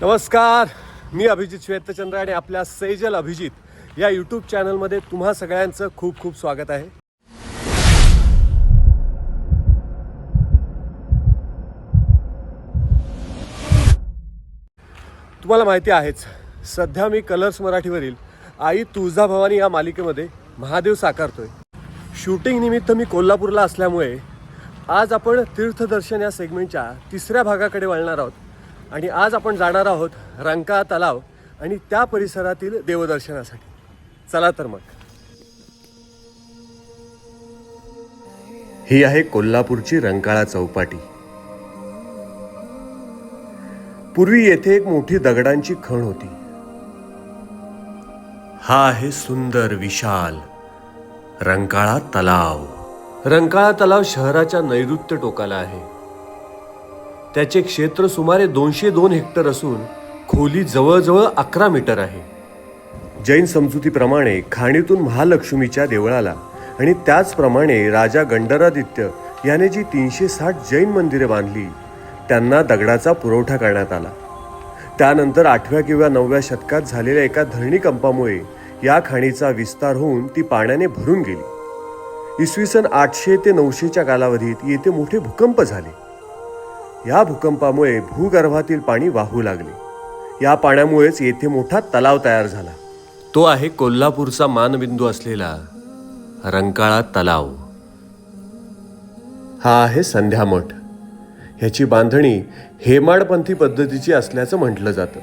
नमस्कार मी अभिजित श्वेतचंद्र आणि आपल्या सैजल अभिजित या यूट्यूब चॅनलमध्ये तुम्हा सगळ्यांचं खूप खूप स्वागत आहे. तुम्हाला माहिती आहेच सध्या मी कलर्स मराठीवरील आई तुळजाभवानी या मालिकेमध्ये महादेव साकारतोय. शूटिंग निमित्त मी कोल्हापूरला असल्यामुळे आज आपण तीर्थदर्शन या सेगमेंटच्या तिसऱ्या भागाकडे वळणार आहोत. आणि आज आपण जाणार आहोत रंका तलाव आणि त्या परिसरातील देवदर्शनासाठी. चला तर मग. ही आहे कोल्हापूरची रंकाळा चौपाटी. पूर्वी येथे एक मोठी दगडांची खण होती. हा आहे सुंदर विशाल रंकाळा तलाव. रंकाळा तलाव शहराच्या नैऋत्य टोकाला आहे. त्याचे क्षेत्र सुमारे दोनशे दोन हेक्टर असून खोली जवळजवळ अकरा मीटर आहे. जैन समजुतीप्रमाणे खाणीतून महालक्ष्मीच्या देवळाला आणि त्याचप्रमाणे राजा गंडरादित्य याने जी तीनशे साठ जैन मंदिरे बांधली त्यांना दगडाचा पुरवठा करण्यात आला. त्यानंतर आठव्या किंवा नवव्या शतकात झालेल्या एका धरणीकंपामुळे या खाणीचा विस्तार होऊन ती पाण्याने भरून गेली. इसवी सन आठशे ते नऊशेच्या कालावधीत येथे मोठे भूकंप झाले. या भूकंपामुळे भूगर्भातील पाणी वाहू लागले. या पाण्यामुळेच येथे मोठा तलाव तयार झाला. तो आहे कोल्हापूरचा मानबिंदू असलेला रंकाळा तलाव. हा आहे संध्यामठ ह्याची बांधणी हेमाडपंथी पद्धतीची असल्याचं म्हटलं जातं.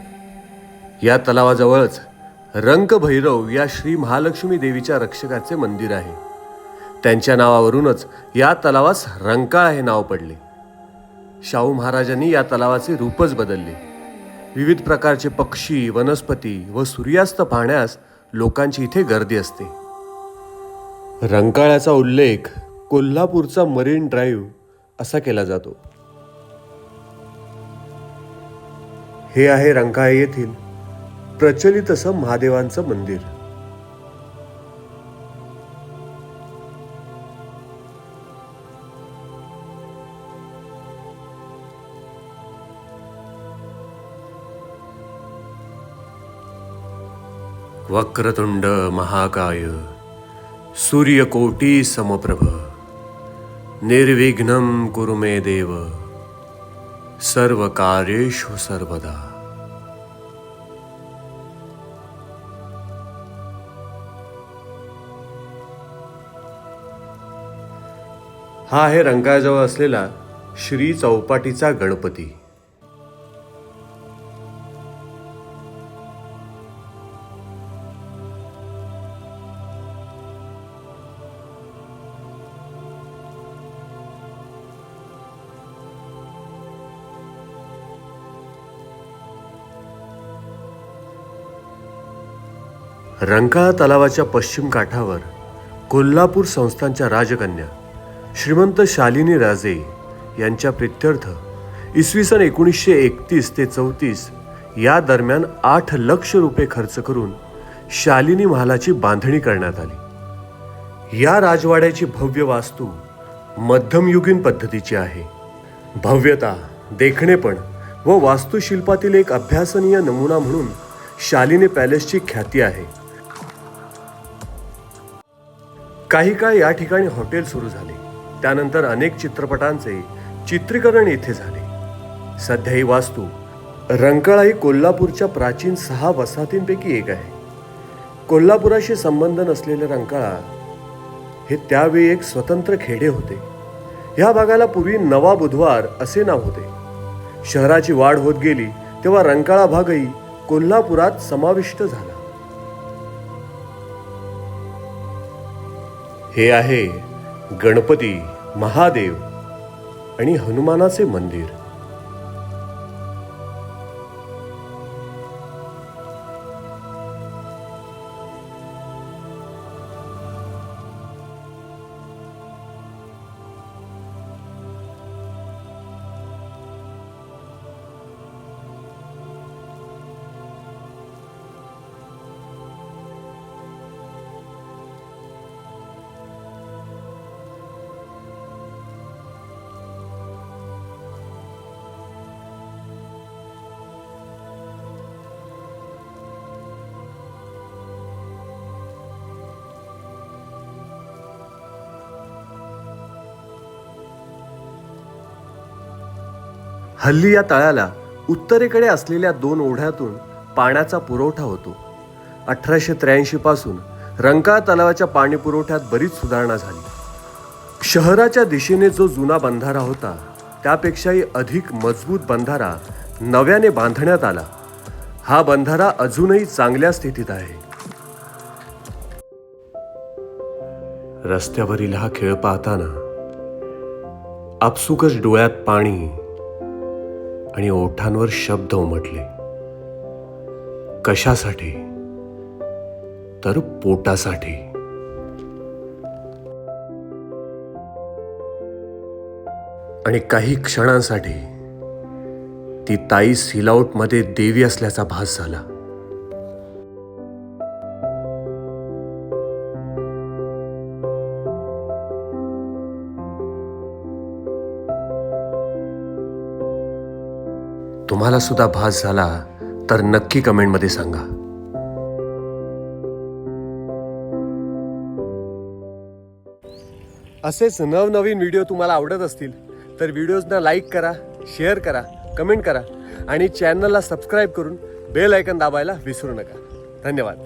या तलावाजवळच रंक भैरव या श्री महालक्ष्मी देवीच्या रक्षकाचे मंदिर आहे. त्यांच्या नावावरूनच या तलावास रंकाळ हे नाव पडले. शाहू महाराजांनी या तलावाचे रूपच बदलले. विविध प्रकारचे पक्षी वनस्पती व सूर्यास्त पाहण्यास लोकांची इथे गर्दी असते. रंकाळ्याचा उल्लेख कोल्हापूरचा मरीन ड्राईव्ह असा केला जातो. हे आहे रंकाळे येथील प्रचलित असं महादेवांचं मंदिर. वक्रतुंड महाकाय सूर्यकोटी समप्रभ निर्विघ्नं कुरु मे देव सर्व कार्येषु सर्वदा। हा आहे रंकाळजवळ असलेला श्री चौपाटीचा गणपती. रंकाळा तलावाच्या पश्चिम काठावर कोल्हापूर संस्थांच्या राजकन्या श्रीमंत शालिनी राजे यांच्या प्रित्यर्थ इसवी सन एकोणीसशे एकतीस ते चौतीस या दरम्यान आठ लक्ष रुपये खर्च करून शालिनी महालाची बांधणी करण्यात आली. या राजवाड्याची भव्य वास्तू मध्यमयुगीन पद्धतीची आहे. भव्यता देखणेपण व वास्तुशिल्पातील एक अभ्यासनीय नमुना म्हणून शालिनी पॅलेसची ख्याती आहे. काही काळ या ठिकाणी हॉटेल सुरू झाले. त्यानंतर अनेक चित्रपटांचे चित्रीकरण येथे झाले. सध्या ही वास्तू रंकाळा ही कोल्हापूरच्या प्राचीन सहा वसाहतींपैकी एक आहे. कोल्हापुराशी संबंध नसलेले रंकाळा हे त्यावेळी एक स्वतंत्र खेडे होते. ह्या भागाला पूर्वी नवा बुधवार असे नाव होते. शहराची वाढ होत गेली तेव्हा रंकाळा भागही कोल्हापुरात समाविष्ट झाला. हे आहे गणपती महादेव आणि हनुमानाचे मंदिर. हल्ली या तळ्याला उत्तरेकडे असलेल्या दोन ओढ्यातून पाण्याचा पुरवठा होतो. अठराशे त्र्याऐंशी पासून रंकाळा तलावाच्या पाणी पुरवठ्यात बरीच सुधारणा झाली. शहराच्या दिशेने जो जुना बंधारा होता त्यापेक्षाही अधिक मजबूत बंधारा नव्याने बांधण्यात आला. हा बंधारा अजूनही चांगल्या स्थितीत आहे. रस्त्यावरील हा खेळ पाहताना आपसुकच डोळ्यात पाणी आणि ओठांवर शब्द उमटले. कशासाठी? तर पोटासाठी. आणि काही क्षणांसाठी ती ताई सिलाउटमध्ये देवी असल्याचा भास झाला. तुम्हाला सुद्धा भास झाला तर नक्की कमेंटमध्ये सांगा. असेच नवनवीन व्हिडिओ तुम्हाला आवडत असतील तर व्हिडिओजना लाईक करा शेअर करा कमेंट करा आणि चॅनलला सबस्क्राईब करून बेल ऐकन दाबायला विसरू नका. धन्यवाद.